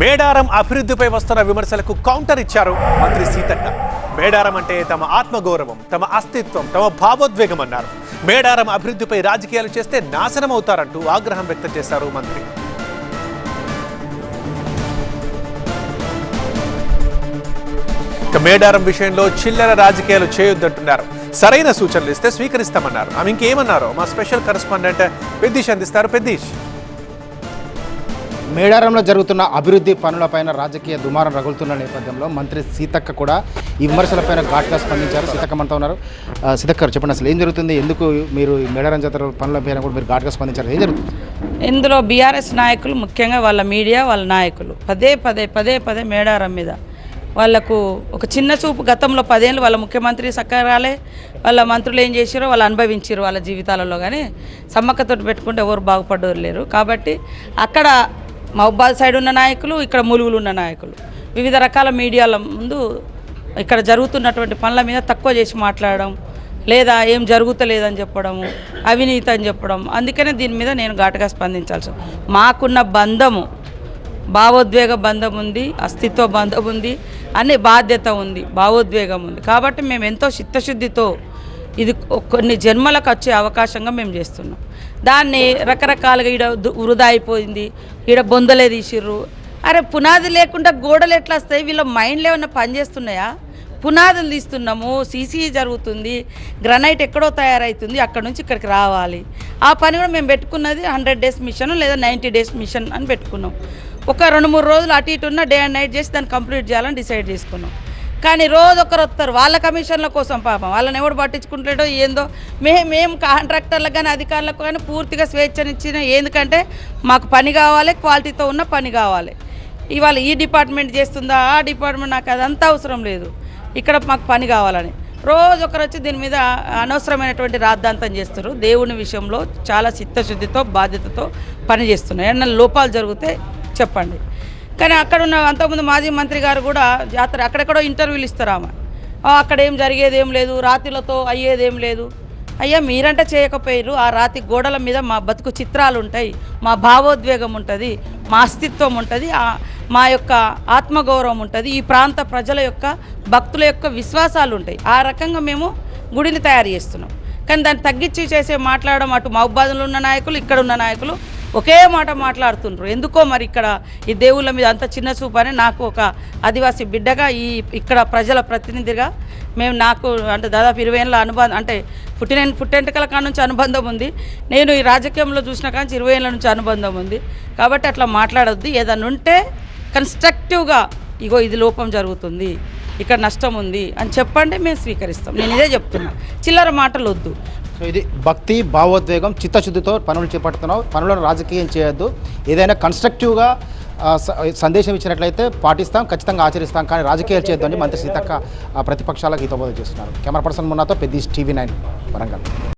మేడారం అభివృద్ధిపై వస్తున్న విమర్శలకు కౌంటర్ ఇచ్చారు మంత్రి సీతక్క. మేడారం అంటే తమ ఆత్మగౌరవం తమ అస్తిత్వం తమ భావోద్వేగం అన్నారు మేడారం అభివృద్ధిపై రాజకీయాలు చేస్తే నాశనం అవుతారంటూ ఆగ్రహం వ్యక్తం చేశారు మంత్రి. మేడారం విషయంలో చిల్లర రాజకీయాలు చేయొద్దంటున్నారు. సరైన సూచనలు ఇస్తే స్వీకరిస్తామన్నారు. ఆమె ఇంకేమన్నారో మా స్పెషల్ కరెస్పాండెంట్ పెద్దీష్ అందిస్తారు. పెద్దీష్. మేడారంలో జరుగుతున్న అభివృద్ధి పనులపైన రాజకీయ దుమారం రగులుతున్న నేపథ్యంలో మంత్రి సీతక్క కూడా ఈ విమర్శలపైన ఘాట్గా స్పందించారు. సీతక్క మనతో ఉన్నారు. సీతక్క చెప్పండి అసలు ఏం జరుగుతుంది? ఎందుకు మీరు మేడారం జాతర పనులపైన కూడా మీరు ఘాట్గా స్పందించారు? ఏం జరుగుతుంది? ఇందులో బీఆర్ఎస్ నాయకులు ముఖ్యంగా వాళ్ళ మీడియా వాళ్ళ నాయకులు. పదే పదే పదే పదే మేడారం మీద. వాళ్ళకు ఒక చిన్న చూపు గతంలో పదేళ్ళు వాళ్ళ ముఖ్యమంత్రి సక్కరాలే వాళ్ళ మంత్రులు ఏం చేశారో వాళ్ళు అనుభవించారు వాళ్ళ జీవితాలలో కానీ సమ్మక్కతో పెట్టుకుంటే ఎవరు బాగుపడ్డోరు లేరు కాబట్టి అక్కడ మహబాద్ సైడ్ ఉన్న నాయకులు ఇక్కడ ములుగులు ఉన్న నాయకులు. వివిధ రకాల మీడియాల ముందు ఇక్కడ జరుగుతున్నటువంటి పనుల మీద తక్కువ చేసి మాట్లాడడం లేదా ఏం జరుగుతలేదని చెప్పడము అవినీతి అని చెప్పడం అందుకనే దీని మీద నేను ఘాటుగా స్పందించాల్సి మాకున్న బంధము భావోద్వేగ బంధం ఉంది అస్తిత్వ బంధం ఉంది అనే బాధ్యత ఉంది భావోద్వేగం ఉంది. కాబట్టి మేము ఎంతో చిత్తశుద్ధితో ఇది కొన్ని జన్మలకు వచ్చే అవకాశంగా మేము చేస్తున్నాం. దాన్ని రకరకాలుగా ఈడ వృధా అయిపోయింది ఈడ బొందలే తీసిర్రు. అరే పునాది లేకుండా గోడలు ఎట్లా వస్తాయి? వీళ్ళ మైండ్లు ఏమన్నా పనిచేస్తున్నాయా పునాదులు తీస్తున్నాము సీసీ జరుగుతుంది గ్రనైట్ ఎక్కడో తయారవుతుంది అక్కడ నుంచి ఇక్కడికి రావాలి. ఆ పని కూడా మేము పెట్టుకున్నది హండ్రెడ్ డేస్ మిషన్ లేదా నైంటీ డేస్ మిషన్ అని పెట్టుకున్నాం. ఒక రెండు మూడు రోజులు అటు ఇటు ఉన్న డే అండ్ నైట్ చేసి దాన్ని కంప్లీట్ చేయాలని డిసైడ్ చేసుకున్నాం. కానీ రోజు ఒకరు వస్తారు వాళ్ళ కమిషన్ల కోసం పాపం. వాళ్ళని ఎవడు పట్టించుకుంటాడో ఏందో. మే మేము కాంట్రాక్టర్లకు కానీ అధికారులకు కానీ పూర్తిగా స్వేచ్ఛనిచ్చిన ఎందుకంటే మాకు పని కావాలి క్వాలిటీతో ఉన్న పని కావాలి. ఇవాళ ఈ డిపార్ట్మెంట్ చేస్తుందా ఆ డిపార్ట్మెంట్ నాకు అదంతా అవసరం లేదు. ఇక్కడ మాకు పని కావాలని. రోజు ఒకరు వచ్చి దీని మీద అనవసరమైనటువంటి రాద్ధాంతం చేస్తారు దేవుని విషయంలో చాలా చిత్తశుద్ధితో బాధ్యతతో పనిచేస్తున్నారు ఏమన్నా లోపాలు జరిగితే చెప్పండి. కానీ అక్కడ ఉన్న అంతకుముందు మాజీ మంత్రి గారు కూడా జాతర అక్కడెక్కడో ఇంటర్వ్యూలు ఇస్తారు ఆమె. అక్కడ ఏం జరిగేది ఏం లేదు రాతిలతో అయ్యేది ఏం లేదు. అయ్యా మీరంటే చేయకపోయారు ఆ రాతి గోడల మీద మా బతుకు చిత్రాలు ఉంటాయి మా భావోద్వేగం ఉంటుంది మా అస్తిత్వం ఉంటుంది మా యొక్క ఆత్మగౌరవం ఉంటుంది ఈ ప్రాంత ప్రజల యొక్క భక్తుల యొక్క విశ్వాసాలు ఉంటాయి ఆ రకంగా మేము గుడిని తయారు చేస్తున్నాం. కానీ దాన్ని తగ్గించి చేసే మాట్లాడడం అటు మహబాద్లో ఉన్న నాయకులు ఇక్కడ ఉన్న నాయకులు ఒకే మాట మాట్లాడుతుండ్రు. ఎందుకో మరి ఇక్కడ ఈ దేవుళ్ళ మీద అంత చిన్న చూపు అని నాకు ఒక ఆదివాసీ బిడ్డగా ఈ ఇక్కడ ప్రజల ప్రతినిధిగా మేము నాకు అంటే దాదాపు ఇరవై ఏళ్ళ అనుబంధం అంటే పుట్టిన పుట్టెంటకల కాడ నుంచి అనుబంధం ఉంది. నేను ఈ రాజకీయంలో చూసిన కానీ ఇరవై ఏళ్ళ నుంచి అనుబంధం ఉంది. కాబట్టి అట్లా మాట్లాడొద్దు. ఏదన్నా ఉంటే కన్స్ట్రక్టివ్గా ఇగో ఇది లోపం జరుగుతుంది. ఇక్కడ నష్టం ఉంది అని చెప్పండి మేము స్వీకరిస్తాం. నేను ఇదే చెప్తున్నా. చిల్లర మాటలు వద్దు సో ఇది భక్తి భావోద్వేగం చిత్తశుద్ధితో పనులు చేపడుతున్నావు. పనులను రాజకీయం చేయొద్దు. ఏదైనా కన్స్ట్రక్టివ్గా స- సందేశం ఇచ్చినట్లయితే పాటిస్తాం ఖచ్చితంగా ఆచరిస్తాం. కానీ రాజకీయాలు చేయొద్దు అని మంత్రి సీతక్క ప్రతిపక్షాలకు హితబోధ చేస్తున్నారు. కెమెరా పర్సన్ మున్నాతో పెద్ద టీవీ నైన్ వరంగల్.